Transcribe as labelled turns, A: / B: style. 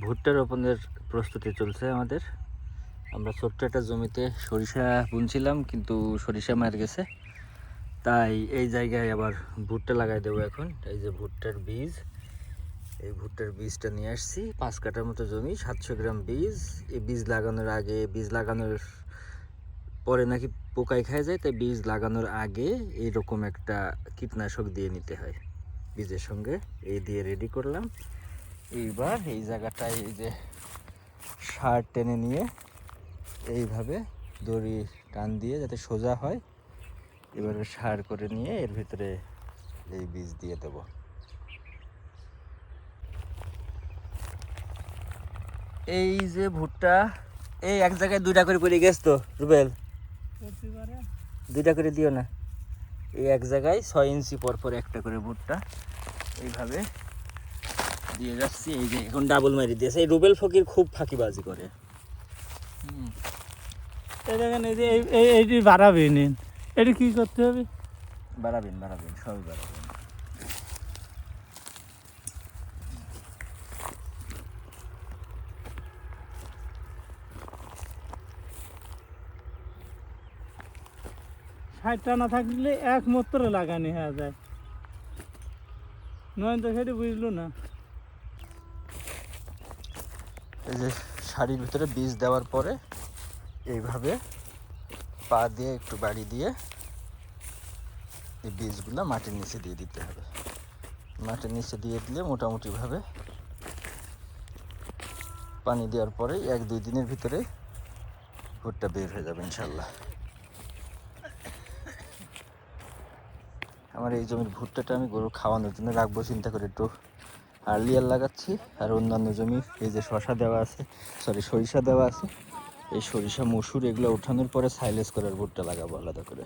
A: ভুট্টা রোপণের প্রস্তুতি চলছে আমাদের। আমরা ছোট্ট একটা জমিতে সরিষা বুনছিলাম, কিন্তু সরিষা মার গেছে। তাই এই জায়গায় আবার ভুট্টা লাগাই দেবো এখন। এই যে ভুট্টার বীজ, এই ভুট্টার বীজটা নিয়ে আসছি। পাঁচ কাঠার মতো জমি, সাতশো গ্রাম বীজ। এই বীজ লাগানোর আগে, বীজ লাগানোর পরে নাকি পোকায় খায় যায়, তাই বীজ লাগানোর আগে এইরকম একটা কীটনাশক দিয়ে নিতে হয়। বীজের সঙ্গে এই দিয়ে রেডি করলাম। এইবার এই জায়গাটায় এই যে সার টেনে নিয়ে এইভাবে দড়ি টান দিয়ে যাতে সোজা হয় এবারে সার করে নিয়ে এর ভিতরে এই বীজ দিয়ে দেব। এই যে ভুট্টা এই এক জায়গায় দুইটা করে পড়ে গেছ তো রুবেল? দুইটা করে দিও না। এই এক জায়গায় ছয় ইঞ্চি পর পর একটা করে ভুট্টা এইভাবে দিয়ে যাচ্ছি এই যে এখন ডাবল মারি দিয়েছে। এই রুবেল ফকির খুব ফাঁকিবাজি করে।
B: এই দেখেন এই যে এই- এই এইটি বাড়াবে নিন। এটি কি করতে হবে?
A: বাড়াবেন বাড়াবেন সবই বাড়াবেন।
B: ষাটটা না থাকলে এক মাত্র লাগানি হয়ে যায়। নয় তো সেটি বুঝলো না।
A: এই যে শাড়ির ভিতরে বীজ দেওয়ার পরে এইভাবে পা দিয়ে একটু বাড়ি দিয়ে এই বীজগুলো মাটির নিচে দিয়ে দিতে হবে। মাটির নিচে দিয়ে দিলে মোটামুটিভাবে পানি দেওয়ার পরে এক দুই দিনের ভিতরে ভুট্টা বের হয়ে যাবে ইনশাল্লাহ আমার এই জমির ভুট্টাটা আমি গরু খাওয়ানোর জন্য রাখব, চিন্তা করে একটু আর্লিয়ার লাগাচ্ছি। আর অন্যান্য জমি, এই যে শশা দেওয়া আছে সরি সরিষা দেওয়া আছে, এই সরিষা, মসুর, এগুলো ওঠানোর পরে সাইলেস করার বোর্ডটা লাগাবো আলাদা করে।